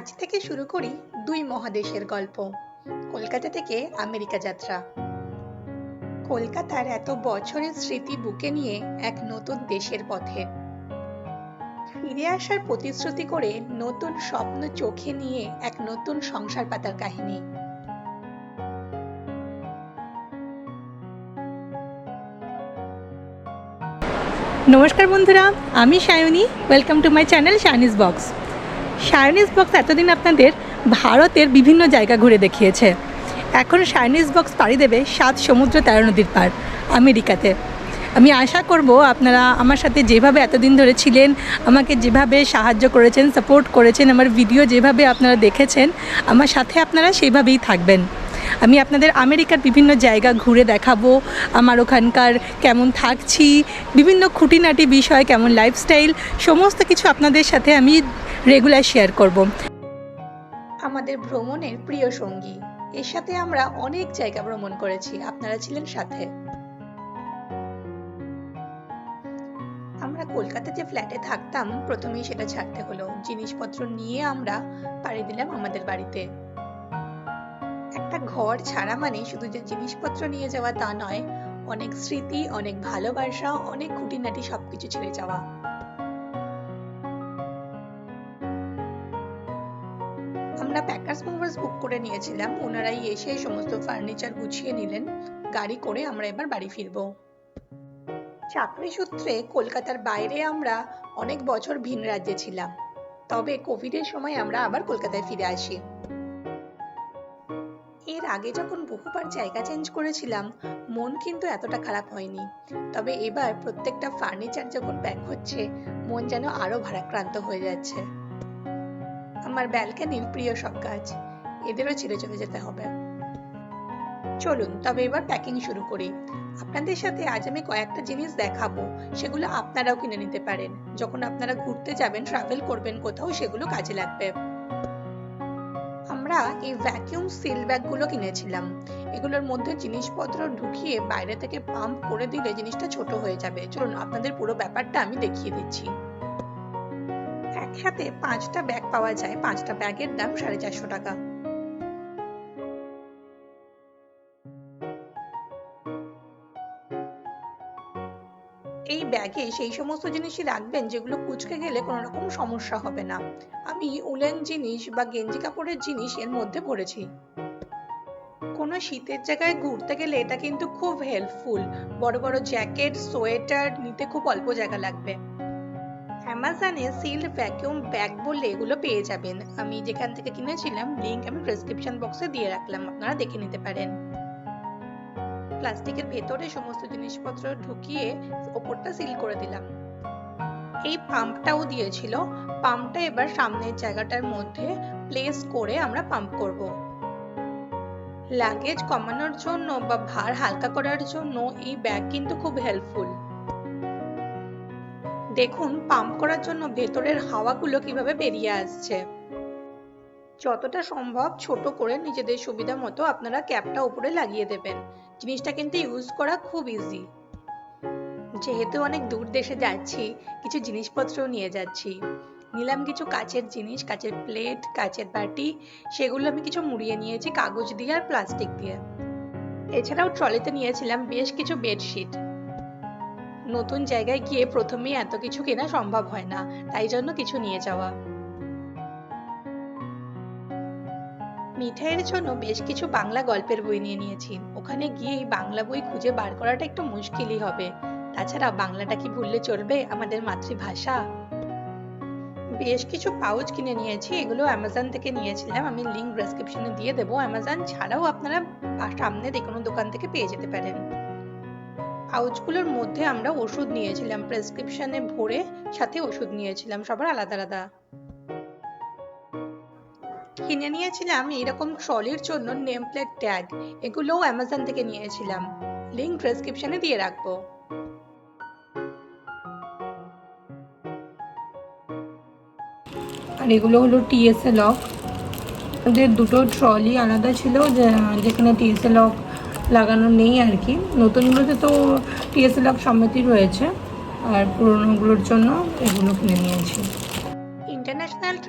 আজ থেকে শুরু করি দুই মহাদেশের গল্প, কলকাতা থেকে আমেরিকা যাত্রা। কলকাতার এত বছরের স্মৃতি বুকে নিয়ে এক নতুন দেশের পথে। ফিরে আসার প্রতিশ্রুতি করে নতুন স্বপ্ন চোখে নিয়ে এক নতুন সংসার পাতার কাহিনী। নমস্কার বন্ধুরা, আমি Sayani welcome to my channel Shiny's box Shiny's box এতদিন আপনাদের ভারতের বিভিন্ন জায়গা ঘুরে দেখিয়েছে। এখন শাইনিজ বক্স পাড়ি দেবে সাত সমুদ্র তেরো নদীর পার আমেরিকাতে। আমি আশা করব আপনারা আমার সাথে যেভাবে এতদিন ধরে ছিলেন, আমাকে যেভাবে সাহায্য করেছেন সাপোর্ট করেছেন, আমার ভিডিও যেভাবে আপনারা দেখেছেন, আমার সাথে আপনারা সেইভাবেই থাকবেন। আমি আপনাদের আমেরিকার বিভিন্ন জায়গা ঘুরে দেখাবো, আমার ওখানকার কেমন থাকছি, বিভিন্ন খুঁটিনাটি বিষয়, কেমন লাইফস্টাইল সমস্ত কিছু আপনাদের সাথে আমি রেগুলার শেয়ার করব। আমাদের ভ্রমণের প্রিয় সঙ্গী, এর সাথে আমরা অনেক জায়গা ভ্রমণ করেছি, আপনারা ছিলেন সাথে। আমরা কলকাতা যে ফ্ল্যাটে থাকতাম, প্রথমেই সেটা ছাড়তে হলো, জিনিসপত্র নিয়ে আমরা পাড়ি দিলাম আমাদের বাড়িতে। ঘর ছাড়া মানে শুধু যে জিনিসপত্র নিয়ে যাওয়া তা নয়, অনেক স্মৃতি, অনেক ভালোবাসা, অনেক খুঁটিনাটি সবকিছু ছেড়ে যাওয়া। আমরা প্যাকার্স মুভার্স বুক করে নিয়েছিলাম, ওনারাই এসে সমস্ত ফার্নিচার গুছিয়ে নিলেন, গাড়ি করে আমরা এবার বাড়ি ফিরবো। চাকরি সূত্রে কলকাতার বাইরে আমরা অনেক বছর ভিন রাজ্যে ছিলাম, তবে কোভিডের সময় আমরা আবার কলকাতায় ফিরে আসি। এর আগে যখন বহুবার জায়গা চেঞ্জ করেছিলাম, মন কিন্তু এতটা খারাপ হয়নি। তবে এবার প্রত্যেকটা ফার্নিচার যখন প্যাক হচ্ছে, মন যেন আরও ভারাক্রান্ত হয়ে যাচ্ছে। আমার ব্যালকানির প্রিয় সব গাছ, এদেরও ছেড়ে চলে যেতে হবে। চলুন, তবে এবার প্যাকিং শুরু করি। আপনাদের সাথে আজ আমি কয়েকটা জিনিস দেখাবো, সেগুলো আপনারাও কিনে নিতে পারেন। যখন আপনারা ঘুরতে যাবেন ট্রাভেল করবেন, কোথাও সেগুলো কাজে লাগবে। আমরা এই ভ্যাকিউম সিল ব্যাগগুলো কিনেছিলাম। এগুলোর মধ্যে জিনিসপত্র ঢুকিয়ে বাইরে থেকে পাম্প করে দিলে জিনিসটা ছোট হয়ে যাবে। চলুন, আপনাদের পুরো ব্যাপারটা আমি দেখিয়ে দিচ্ছি। একসাথে পাঁচটা ব্যাগ পাওয়া যায়। পাঁচটা ব্যাগের দাম সাড়ে চারশো টাকা। এই ব্যাগে সেই সমস্ত জিনিসই রাখবেন যেগুলো কুচকে গেলে কোনো রকম সমস্যা হবে না। আমি উলেন জিনিস বা গেঞ্জি কাপড়ের জিনিস এর মধ্যে ভরেছি কোনো শীতের জায়গায় ঘুরতে গেলে এটা কিন্তু খুব হেল্পফুল বড় বড় জ্যাকেট সোয়েটার নিতে খুব অল্প জায়গা লাগবে। অ্যামাজনে সিল্ড ভ্যাকিউম ব্যাগ বললে এগুলো পেয়ে যাবেন। আমি যেখান থেকে কিনেছিলাম লিংক আমি প্রেসক্রিপশন বক্সে দিয়ে রাখলাম, আপনারা দেখে নিতে পারেন। প্লাস্টিকের ভেতরে সমস্ত জিনিসপত্র ঢুকিয়ে ওপরটা সিল করে দিলাম। এই পাম্পটাও দিয়েছিল। পাম্পটা এবার সামনের জায়গাটার মধ্যে প্লেস করে আমরা পাম্প করব। লাগেজ কমানোর জন্য বা ভার হালকা করার জন্য এই ব্যাগ কিন্তু খুব হেল্পফুল দেখুন পাম্প করার জন্য ভেতরের হাওয়াগুলো কীভাবে বেরিয়ে আসছে। যতটা সম্ভব ছোট করে নিজেদের সুবিধা মতো আপনারা ক্যাপটা উপরে লাগিয়ে দেবেন। জিনিসটা কিন্তু ইউজ করা খুব ইজি যেহেতু অনেক দূর দেশে যাচ্ছি, কিছু জিনিসপত্র নিয়ে যাচ্ছি। নিলাম কিছু কাচের জিনিস, কাচের প্লেট কাচের বাটি, সেগুলো আমি কিছু মুড়িয়ে নিয়েছি কাগজ দিয়ে আর প্লাস্টিক দিয়ে। এছাড়াও ট্রলিতে নিয়েছিলাম বেশ কিছু বেডশিট নতুন জায়গায় গিয়ে প্রথমেই এত কিছু কেনা সম্ভব হয় না, তাই জন্য কিছু নিয়ে যাওয়া। মিঠাইয়ের জন্য বেশ কিছু বাংলা গল্পের বই নিয়ে নিয়েছি। ওখানে গিয়ে এই বাংলা বই খুঁজে বার করাটা একটু মুশকিলই হবে। তাছাড়া বাংলাটা কি ভুললে চলবে আমাদের মাতৃভাষা? বেশ কিছু পাউচ কিনে নিয়েছি, এগুলো অ্যামাজন থেকে নিয়েছিলাম। আমি লিঙ্ক ডেসক্রিপশনে দিয়ে দেবো। অ্যামাজন ছাড়াও আপনারা সামনে যে কোনো দোকান থেকে পেয়ে যেতে পারেন। পাউচগুলোর মধ্যে আমরা ওষুধ নিয়েছিলাম। প্রেসক্রিপশনে ভরে সাথে ওষুধ নিয়েছিলাম। সবার আলাদা আলাদা। কিনে নিয়েছিলাম এরকম ট্রলির জন্য নেম প্লেট ট্যাগ এগুলোও অ্যামাজন থেকে নিয়েছিলাম। লিঙ্ক ডেসক্রিপশনে দিয়ে রাখব। আর এগুলো হলো টিএসএ লক ওদের দুটো ট্রলি আলাদা ছিল যেখানে টিএসএ লক লাগানো নেই আর কি। নতুনগুলোতে তো টিএসএ লক সম্মতি রয়েছে, আর পুরোনোগুলোর জন্য এগুলো কিনে নিয়েছি।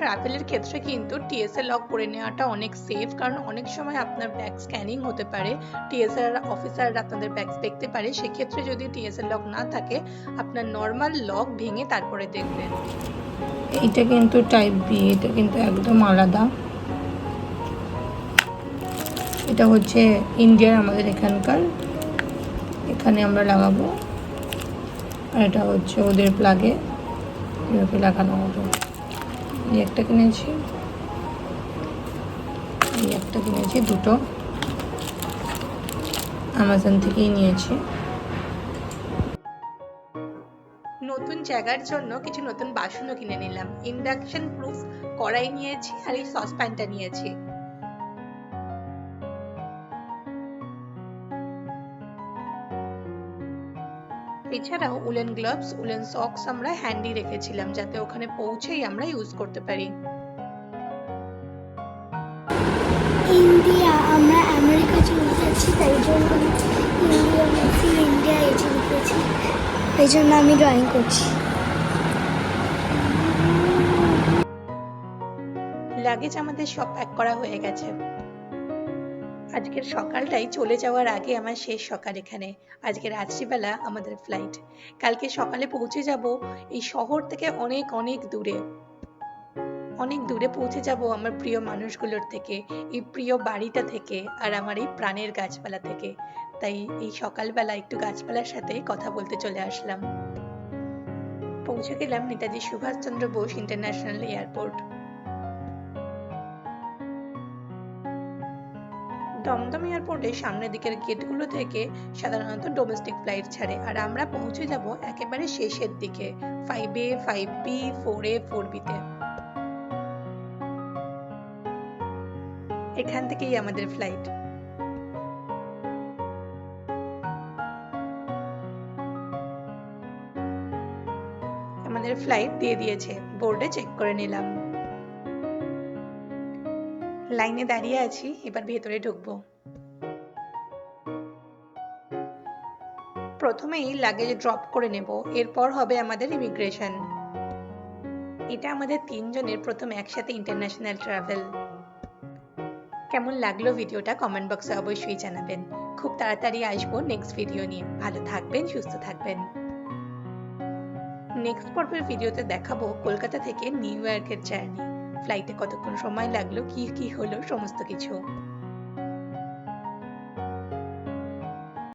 ট্রাভেলের ক্ষেত্রে কিন্তু টিএসএ লক করে নেওয়াটা অনেক সেফ কারণ অনেক সময় আপনার ব্যাগ স্ক্যানিং হতে পারে। টিএসএর অফিসাররা আপনাদের ব্যাগ দেখতে পারে। সেক্ষেত্রে যদি টিএসএ লক না থাকে, আপনার নর্মাল লক ভেঙে তারপরে দেখবেন। এটা কিন্তু টাইপ বি এটা কিন্তু একদম আলাদা। এটা হচ্ছে ইন্ডিয়ার আমাদের এখানকার। এখানে আমরা লাগাবো। আর এটা হচ্ছে ওদের প্লাগে এভাবে লাগানো হবে। এই একটা কিনেছি। এই একটা কিনেছি, দুটো। অ্যামাজন থেকেই নিয়েছি। নতুন জায়গার জন্য কিছু নতুন বাসনও কিনে নিলাম। ইন্ডাকশন প্রুফ কড়াই নিয়েছি আর এই সসপ্যানটা নিয়েছি। এছাড়াও উলেন গ্লাভস উলেন সক্স আমরা হ্যান্ডি রেখেছিলাম যাতে ওখানে পৌঁছেই আমরা ইউজ করতে পারি। ইন্ডিয়া আমরা আমেরিকা চলে যাচ্ছি তাই জন্য ইন্ডিয়া ইন্ডিয়া এই লিখেছি এই জন্য আমি ড্রয়িং করছি। লাগেজ আমাদের সব প্যাক করা হয়ে গেছে। আজকের সকালটাই চলে যাওয়ার আগে আমার শেষ সকাল এখানে। আজকে রাত্রিবেলা আমাদের ফ্লাইট কালকে সকালে পৌঁছে যাব এই শহর থেকে অনেক অনেক দূরে। অনেক দূরে পৌঁছে যাব আমার প্রিয় মানুষগুলোর থেকে, এই প্রিয় বাড়িটা থেকে আর আমার এই প্রাণের গাছপালা থেকে। তাই এই সকালবেলা একটু গাছপালার সাথে কথা বলতে চলে আসলাম। পৌঁছে গেলাম নেতাজি সুভাষচন্দ্র বোস ইন্টারন্যাশনাল এয়ারপোর্ট। দমদম এয়ারপোর্টের সামনের দিকের গেটগুলো থেকে সাধারণত ডোমেস্টিক ফ্লাইট ছাড়ে আর আমরা পৌঁছে যাব একেবারে শেষের দিকে five A five B four A four বিতে এখান থেকেই আমাদের ফ্লাইট। আমাদের ফ্লাইট দিয়ে দিয়েছে। বোর্ডে চেক করে নিলাম। লাইনে দাঁড়িয়ে আছি, এবার ভেতরে ঢুকবো। প্রথমেই লাগেজ ড্রপ করে নেব, এরপর হবে আমাদের ইমিগ্রেশন এটা আমাদের তিনজনের প্রথম একসাথে ইন্টারন্যাশনাল ট্রাভেল কেমন লাগল ভিডিওটা কমেন্ট বক্সে অবশ্যই জানাবেন। খুব তাড়াতাড়ি আসব নেক্সট ভিডিও নিয়ে। ভালো থাকবেন, সুস্থ থাকবেন। নেক্সট পর্বের ভিডিওতে দেখাবো কলকাতা থেকে নিউ ইয়র্কের জার্নি ফ্লাইটে কতক্ষণ সময় লাগল কি কি হলো সমস্ত কিছু।